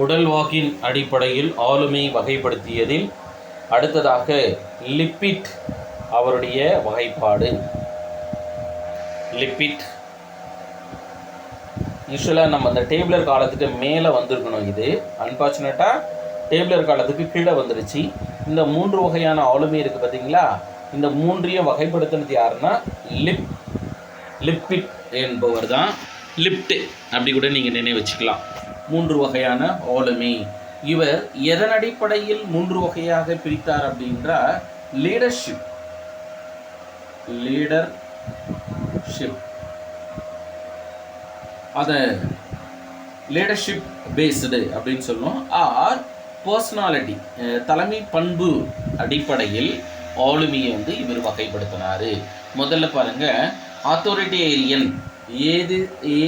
உடல் வாக்கின் அடிப்படையில் ஆளுமை வகைப்படுத்தியதில் அடுத்ததாக லிப்பிட் அவருடைய வகைப்பாடு. லிப்பிட். யூஸ்வலாக நம்ம அந்த டேபிளர் காலத்துக்கு மேலே வந்திருக்கணும் இது. அன்பார்ச்சுனேட்டாக டேபிளர் காலத்துக்கு கீழே வந்துருச்சு. இந்த மூன்று வகையான ஆளுமை இருக்குது பார்த்தீங்களா இந்த மூன்றையும் வகைப்படுத்தினது யாருன்னா லிப் லிப்பிட் என்பவர் தான் லிப்ட் அப்படி கூட நீங்கள் நினைவு வச்சுக்கலாம். மூன்று வகையான ஆளுமை. இவர் எதன் அடிப்படையில் மூன்று வகையாக பிரித்தார் அப்படின்றா லீடர்ஷிப் லீடர்ஷிப் அதை லீடர்ஷிப் பேஸ்டு அப்படின்னு சொல்லுவோம். ஆர் பர்சனாலிட்டி தலைமை பண்பு அடிப்படையில் ஆளுமையை வந்து இவர் வகைப்படுத்தினார். முதல்ல பாருங்க ஆத்தோரிட்டேரியன் ஏது ஏ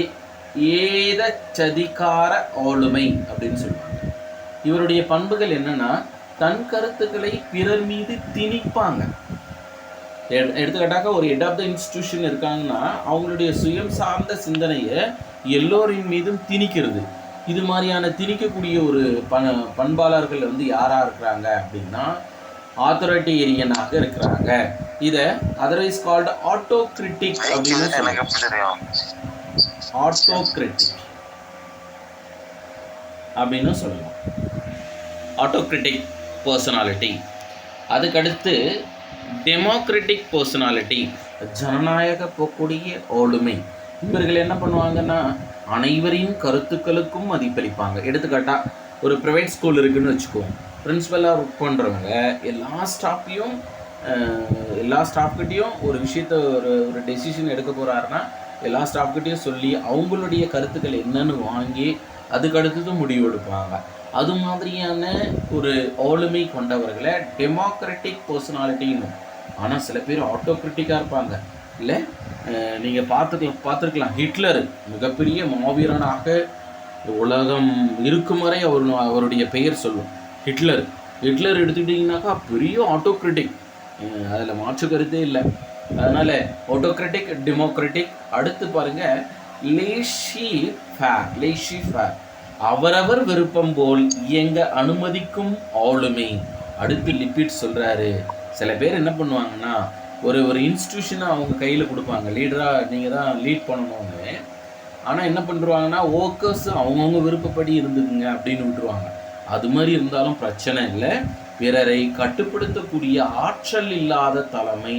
ஏதச்சதிகார ஆளுமை அப்படின்னு சொல்லுவாங்க. இவருடைய பண்புகள் என்னன்னா தன் கருத்துக்களை பிறர் மீது திணிப்பாங்க. எடு- எடுத்துக்காட்டாக்க ஒரு ஹெட் ஆஃப் த இன்ஸ்டிடியூஷன் இருக்காங்கன்னா அவங்களுடைய சுயம் சார்ந்த சிந்தனையை எல்லோரின் மீதும் திணிக்கிறது. இது மாதிரியான திணிக்கக்கூடிய ஒரு ப பண்பாளர்கள் வந்து யாராக இருக்கிறாங்க அப்படின்னா ஆத்தோரிட்டேரியனாக இருக்கிறாங்க. இதை அதர்வைஸ் கால்டு ஆட்டோ கிரிட்டிக் அப்படின்னு எனக்கு அப்படின்னு சொல்லலாம். ஆட்டோக்ரிட்டிக் பர்சனாலிட்டி அதுக்கடுத்து டெமோக்ரெட்டிக் பர்சனாலிட்டி ஜனநாயக போக்கூடிய ஆளுமை. இவர்கள் என்ன பண்ணுவாங்கன்னா அனைவரின் கருத்துக்களுக்கும் மதிப்பளிப்பாங்க. எடுத்துக்காட்டா ஒரு ப்ரைவேட் ஸ்கூல் இருக்குன்னு வச்சுக்குவோம் பிரின்ஸிபலாக ஒர்க் பண்ணுறவங்க எல்லா ஸ்டாஃப்பையும் எல்லா ஸ்டாஃப்கிட்டையும் ஒரு விஷயத்த ஒரு ஒரு டெசிஷன் எடுக்க போகிறாருன்னா எல்லா ஸ்டாஃப்கிட்டையும் சொல்லி அவங்களுடைய கருத்துக்கள் என்னன்னு வாங்கி அதுக்கடுத்தது முடிவு எடுப்பாங்க. அது மாதிரியான ஒரு ஆளுமை கொண்டவர்களை டெமோக்ராட்டிக் பர்சனாலிட்டின்னு ஆனால் சில பேர் ஆட்டோக்ரிட்டிக்காக இருப்பாங்க. இல்லை நீங்கள் பார்த்துக்கலாம் பார்த்துருக்கலாம். ஹிட்லர் மிகப்பெரிய மாவீரனாக உலகம் இருக்கும் வரை அவர் அவருடைய பெயர் சொல்லும். ஹிட்லர். ஹிட்லர் எடுத்துக்கிட்டிங்கனாக்கா பெரிய ஆட்டோக்ரிட்டிக் அதில் மாற்று கருத்தே இல்லை. அதனால் ஆட்டோக்ராட்டிக் டெமோக்ரட்டிக் அடுத்து பாருங்க லேஷி ஃபேர் லேஷி ஃபேர் அவரவர் விருப்பம் போல் இயங்க அனுமதிக்கும் ஆளுமை. அடுத்து லிப்பிட் சொல்றாரு. சில பேர் என்ன பண்ணுவாங்கன்னா ஒரு ஒரு இன்ஸ்டியூஷனை அவங்க கையில் கொடுப்பாங்க. லீடராக நீங்கள் தான் லீட் பண்ணணும்னு. ஆனால் என்ன பண்ணுறாங்கன்னா ஒர்க்கர்ஸ் அவங்கவுங்க விருப்பப்படி இருந்துக்குங்க அப்படின்னு விட்டுருவாங்க. அது மாதிரி இருந்தாலும் பிரச்சனை இல்லை. பிறரை கட்டுப்படுத்தக்கூடிய ஆற்றல் இல்லாத தலைமை.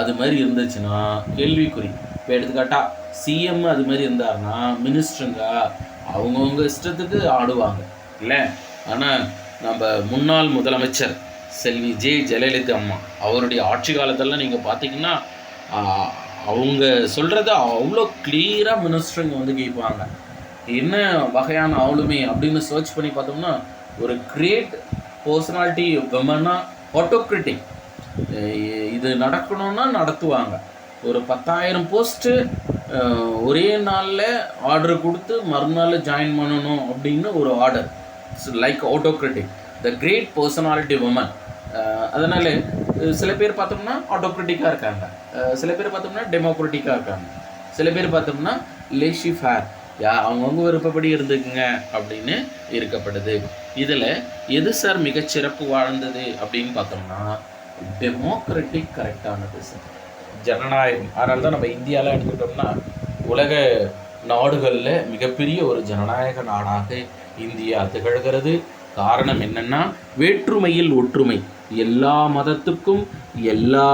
அது மாதிரி இருந்துச்சுன்னா கேள்விக்குறி. இப்போ எடுத்துக்காட்டால் சிஎம் அது மாதிரி இருந்தாருன்னா மினிஸ்டருங்க அவங்கவுங்க இஷ்டத்துக்கு ஆடுவாங்க. இல்லை? ஆனால் நம்ம முன்னாள் முதலமைச்சர் செல்வி ஜே ஜெயலலிதா அம்மா அவருடைய ஆட்சி காலத்தெல்லாம் நீங்கள் பார்த்தீங்கன்னா அவங்க சொல்கிறத அவ்வளோ கிளியராக மினிஸ்டருங்க வந்து கேட்பாங்க என்ன வகையான ஆளுமை அப்படின்னு சர்ச் பண்ணி பார்த்தோம்னா ஒரு கிரேட் பர்சனாலிட்டி விமனாக ஆட்டோக்ரிட்டிக் இது நடக்கணும்னா நடத்துவாங்க. ஒரு பத்தாயிரம் போஸ்ட்டு ஒரே நாளில் ஆர்டர் கொடுத்து மறுநாள் ஜாயின் பண்ணணும் அப்படின்னு ஒரு order like autocratic the great personality woman அதனால் சில பேர் பார்த்தோம்னா ஆட்டோக்ரெட்டிக்காக இருக்காங்க. சில பேர் பார்த்தோம்னா டெமோக்ரட்டிக்காக இருக்காங்க. சில பேர் பார்த்தோம்னா லேஷி ஃபேர் யா அவங்கவுங்க விருப்பப்படி இருந்துக்குங்க அப்படின்னு இருக்கப்படுது இதில் எது சார் மிகச்சிறப்பு வாழ்ந்தது அப்படின்னு பார்த்தோம்னா டெமோக்ராட்டிக் கரெக்டானது சார் ஜனநாயகம். அதனால தான் நம்ம இந்தியாவில் எடுத்துக்கிட்டோம்னா உலக நாடுகளில் மிகப்பெரிய ஒரு ஜனநாயக நாடாக இந்தியா திகழ்கிறது. காரணம் என்னன்னா வேற்றுமையில் ஒற்றுமை. எல்லா மதத்துக்கும் எல்லா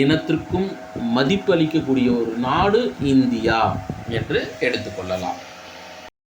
இனத்திற்கும் மதிப்பளிக்கக்கூடிய ஒரு நாடு இந்தியா என்று எடுத்துக்கொள்ளலாம்.